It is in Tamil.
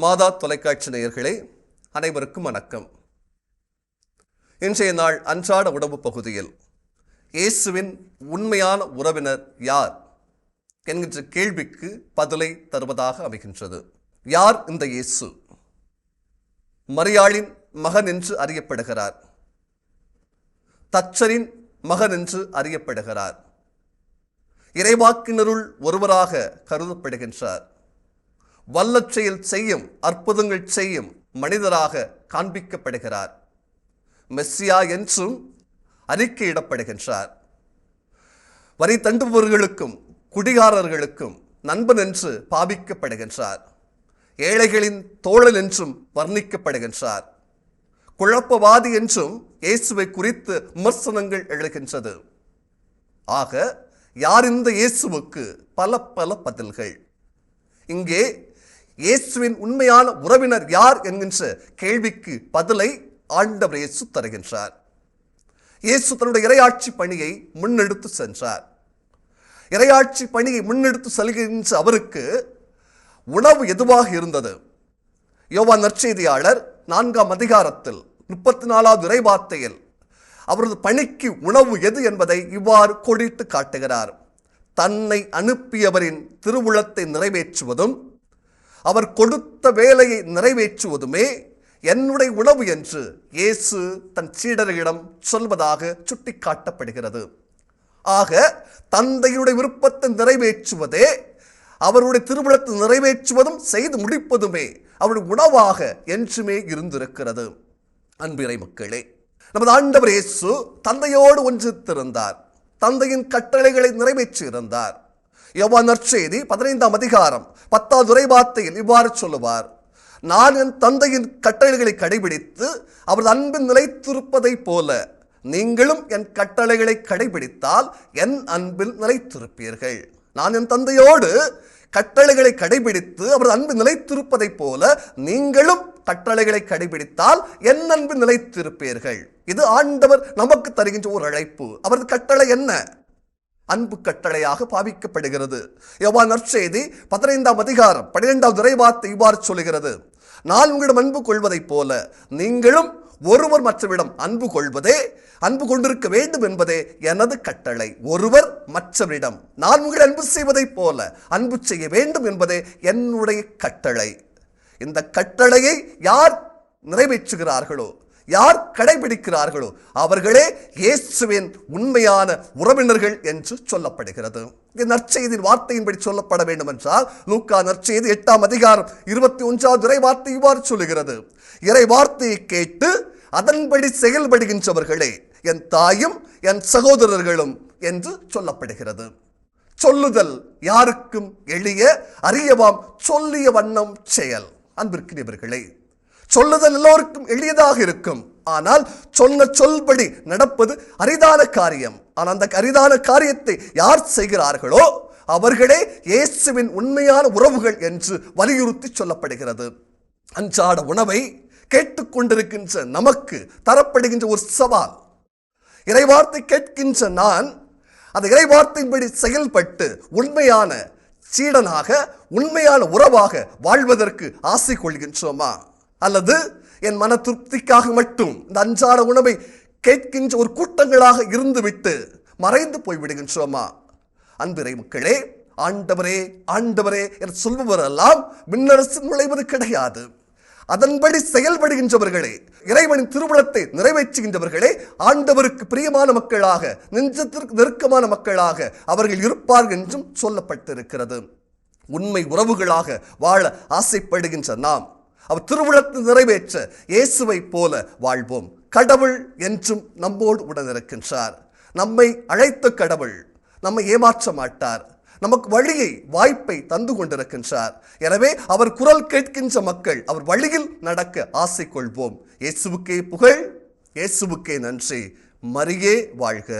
மாதா தொலைக்காட்சி நேயர்களே அனைவருக்கும் வணக்கம். இன்றைய நாள் அன்றாட உணவு பகுதியில் இயேசுவின் உண்மையான உறவினர் யார்? என்கின்ற கேள்விக்கு பதிலை தருவதாக அமைகின்றது. யார் இந்த இயேசு? மரியாளின் மகன் என்று அறியப்படுகிறார். தச்சரின் மகன் என்று அறியப்படுகிறார். இறைவாக்கினருள் ஒருவராக கருதப்படுகின்றார். வல்லச்செயல் செய்யும் அற்புதங்கள் செய்யும் மனிதராக காண்பிக்கப்படுகிறார். மெஸ்ஸியா என்றும் அறிக்கையிடப்படுகின்றார். வரி தண்டுபவர்களுக்கும் குடிகாரர்களுக்கும் நண்பன் என்று பாவிக்கப்படுகின்றார். ஏழைகளின் தோழன் என்றும் வர்ணிக்கப்படுகின்றார். குழப்பவாதி என்றும் இயேசுவை குறித்து விமர்சனங்கள் எழுகின்றது. ஆக யார் இந்த இயேசுவுக்கு பல பல பதில்கள்? இங்கே இயேசுவின் உண்மையான உறவினர் யார் என்கின்ற கேள்விக்கு பதிலை ஆண்டவர் இயேசு தருகின்றார். இயேசு தன்னுடைய இரையாட்சி பணியை முன்னெடுத்து சென்றார். இரையாட்சி பணியை முன்னெடுத்து செல்கின்ற அவருக்கு உணவு எதுவாக இருந்தது? யோவா நற்செய்தியாளர் நான்காம் அதிகாரத்தில் முப்பத்தி நாலாவது இறைவார்த்தையில் அவரது பணிக்கு உணவு எது என்பதை இவ்வாறு கொடிட்டு காட்டுகிறார். தன்னை அனுப்பியவரின் திருவுளத்தை நிறைவேற்றுவதும் அவர் கொடுத்த வேலையை நிறைவேற்றுவதுமே என்னுடைய உணவு என்று இயேசு தன் சீடர்களிடம் சொல்வதாக சுட்டிக்காட்டப்படுகிறது. ஆக தந்தையுடைய விருப்பத்தை நிறைவேற்றுவதே அவருடைய திருமணத்தை நிறைவேற்றுவதும் செய்து முடிப்பதுமே அவருடைய உணவாக என்றுமே இருந்திருக்கிறது. அன்பிறை மக்களே நமது ஆண்டவர் இயேசு தந்தையோடு ஒன்றித்திருந்தார். தந்தையின் கட்டளைகளை நிறைவேற்றியிருந்தார். யோவான் நற்செய்தி பதினைந்தாம் அதிகாரம் பத்தாவது உரைவார்த்தையில் இவ்வாறு சொல்லுவார். நான் என் தந்தையின் கட்டளைகளை கடைபிடித்து அவரது அன்பின் நிலைத்திருப்பதைப் போல நீங்களும் என் கட்டளைகளை கடைபிடித்தால் என் அன்பில் நிலைத்திருப்பீர்கள். நான் என் தந்தையோடு கட்டளைகளை கடைபிடித்து அவரது அன்பு நிலைத்திருப்பதைப் போல நீங்களும் கட்டளைகளை கடைபிடித்தால் என் அன்பு நிலைத்திருப்பீர்கள். இது ஆண்டவர் நமக்கு தருகின்ற ஒரு அழைப்பு. அவரது கட்டளை என்ன? அன்பு கட்டளையாக பாவிக்கப்படுகிறது. எவ்வா நற்செய்தி பதினைந்தாம் அதிகாரம் பன்னிரெண்டாம் இறைவார்த்தை இவ்வாறு சொல்லுகிறது. நான் உங்களிடம் அன்பு கொள்வதைப் போல நீங்களும் ஒருவர் மற்றவரிடம் அன்பு கொள்வதே அன்பு கொண்டிருக்க வேண்டும் என்பதே எனது கட்டளை. ஒருவர் மற்றவரிடம் நான் உங்களை அன்பு செய்வதைப் போல அன்பு செய்ய வேண்டும் என்பதே என்னுடைய கட்டளை. இந்த கட்டளையை யார் நிறைவேற்றுகிறார்களோ யார் கடைபிடிக்கிறார்களோ அவர்களே இயேசுவின் உண்மையான உறவினர்கள் என்று சொல்லப்படுகிறது. இந்த நற்செய்தியின் வார்த்தையின்படி சொல்லப்பட வேண்டும் என்றால் லூக்கா நற்செய்தி எட்டாம் அதிகாரம் இருபத்தி ஒன்றாவது இறை வார்த்தை இவ்வாறு சொல்லுகிறது. இறை வார்த்தையை கேட்டு அதன்படி செயல்படுகின்றவர்களே என் தாயும் என் சகோதரர்களும் என்று சொல்லப்படுகிறது. சொல்லுதல் யாருக்கும் எளிய அறியவாம் சொல்லிய வண்ணம் செயல். அன்பிற்கினியவர்களே சொல்லுதல் எல்லோருக்கும் எளியதாக இருக்கும். ஆனால் சொன்ன சொல்படி நடப்பது அரிதான காரியம். ஆனால் அந்த அரிதான காரியத்தை யார் செய்கிறார்களோ அவர்களே இயேசுவின் உண்மையான உறவுகள் என்று வலியுறுத்தி சொல்லப்படுகிறது. அன்றாட உணவை கேட்டுக்கொண்டிருக்கின்ற நமக்கு தரப்படுகின்ற ஒரு சவால். இறைவார்த்தை கேட்கின்ற நான் அந்த இறைவார்த்தையின்படி செயல்பட்டு உண்மையான சீடனாக உண்மையான உறவாக வாழ்வதற்கு ஆசை கொள்கின்றோமா அல்லது என் மன திருப்திக்காக மட்டும் இந்த அன்றாட உணவை கேட்கின்ற ஒரு கூட்டங்களாக இருந்துவிட்டு மறைந்து போய்விடுகின்றோமா அன்பிறை மக்களே ஆண்டவரே ஆண்டவரே என சொல்பவரெல்லாம் மின்னரசு நுழைவது கிடையாது. அதன்படி செயல்படுகின்றவர்களே இறைவனின் திருமணத்தை நிறைவேற்றுகின்றவர்களே ஆண்டவருக்கு பிரியமான மக்களாக நெஞ்சத்திற்கு நெருக்கமான மக்களாக அவர்கள் இருப்பார்கள் என்றும் சொல்லப்பட்டிருக்கிறது. உண்மை உறவுகளாக வாழ ஆசைப்படுகின்ற நாம் அவர் திருவிழத்தை நிறைவேற்ற இயேசுவை போல வாழ்வோம். கடவுள் என்றும் நம்மோடு உடனிருக்கின்றார். நம்மை அழைத்த கடவுள் நம்மை ஏமாற்ற மாட்டார். நமக்கு வழியை வாய்ப்பை தந்து கொண்டிருக்கின்றார். எனவே அவர் குரல் கேட்கின்ற மக்கள் அவர் வழியில் நடக்க ஆசை கொள்வோம் இயேசுவுக்கே புகழ் இயேசுவுக்கே நன்றி. மரியே வாழ்க.